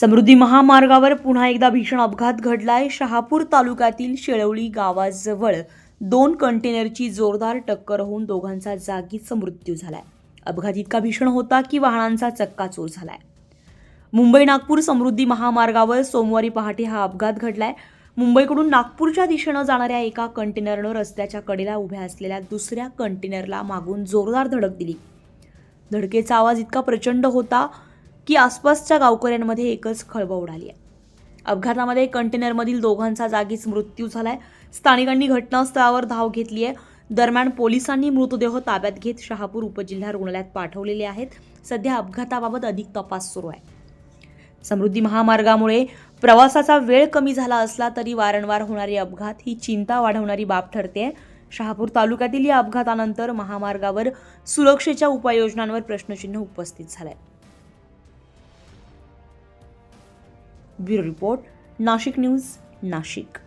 समृद्धी महामार्गावर पुन्हा एकदा भीषण अपघात घडलाय. शहापूर तालुक्यातील शेळवळी गावाजवळ दोन कंटेनरची जोरदार टक्कर होऊन दोघांचा जागीच मृत्यू झालाय. अपघात इतका भीषण होता की वाहनांचा चक्काचूर झालाय. मुंबई नागपूर समृद्धी महामार्गावर सोमवारी पहाटे हा अपघात घडलाय. मुंबईकडून नागपूरच्या दिशेनं जाणाऱ्या एका कंटेनरनं रस्त्याच्या कडेला उभ्या असलेल्या दुसऱ्या कंटेनरला मागून जोरदार धडक दिली. धडकेचा आवाज इतका प्रचंड होता की आसपासच्या गावकऱ्यांमध्ये एकच खळबळ उडाली आहे. अपघातामध्ये कंटेनरमधील दोघांचा जागीच मृत्यू झालाय. स्थानिकांनी घटनास्थळावर धाव घेतली आहे. दरम्यान पोलिसांनी मृतदेह ताब्यात घेत शहापूर उपजिल्हा रुग्णालयात पाठवलेले आहेत. सध्या अपघाताबाबत अधिक तपास सुरू आहे. समृद्धी महामार्गामुळे प्रवासाचा वेळ कमी झाला असला तरी वारंवार होणारे अपघात ही चिंता वाढवणारी बाब ठरते. शहापूर तालुक्यातील या अपघातानंतर महामार्गावर सुरक्षेच्या उपाययोजनांवर प्रश्नचिन्ह उपस्थित झालंय. Bureau report Nashik news Nashik.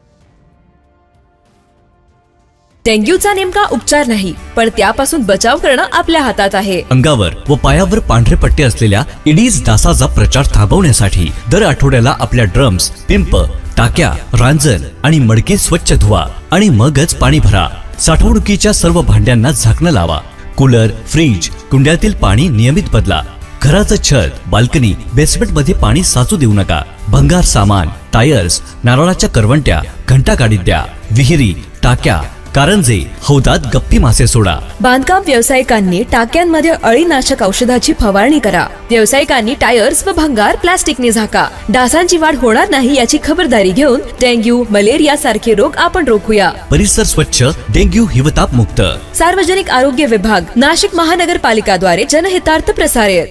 डेंग्यूचा नेमका उपचार नाही पण त्यापासून बचाव करणं आपल्या हातात आहे. अंगावर व पायावर पांढरे पट्टे असलेल्या इडीज डासाचा प्रचार थांबवण्यासाठी दर आठवड्याला आपल्या ड्रम्स पिंप टाक्या रांजण आणि मडके स्वच्छ धुवा आणि मगच पाणी भरा. साठवणुकीच्या सर्व भांड्यांना झाकणं लावा. कूलर फ्रीज कुंड्यातील पाणी नियमित बदला. घराचं छत बाल्कनी बेसमेंटमध्ये पाणी साचू देऊ नका. भंगार सामान टायर्स नारळाच्या करवंट्या घंटा काढीत द्या. विहिरी टाक्या कारंजे हौदात गप्पी मासे सोडा. बांधकाम व्यावसायिकांनी टाक्यांमध्ये अळीनाशक औषधाची फवारणी करा. व्यावसायिकांनी टायर्स व भंगार प्लास्टिकने झाका. डासांची वाढ होणार नाही याची खबरदारी घेऊन डेंग्यू मलेरिया सारखे रोग आपण रोखूया. परिसर स्वच्छ डेंग्यू हिवताप मुक्त. सार्वजनिक आरोग्य विभाग नाशिक महानगरपालिकाद्वारे जनहितार्थ प्रसारित.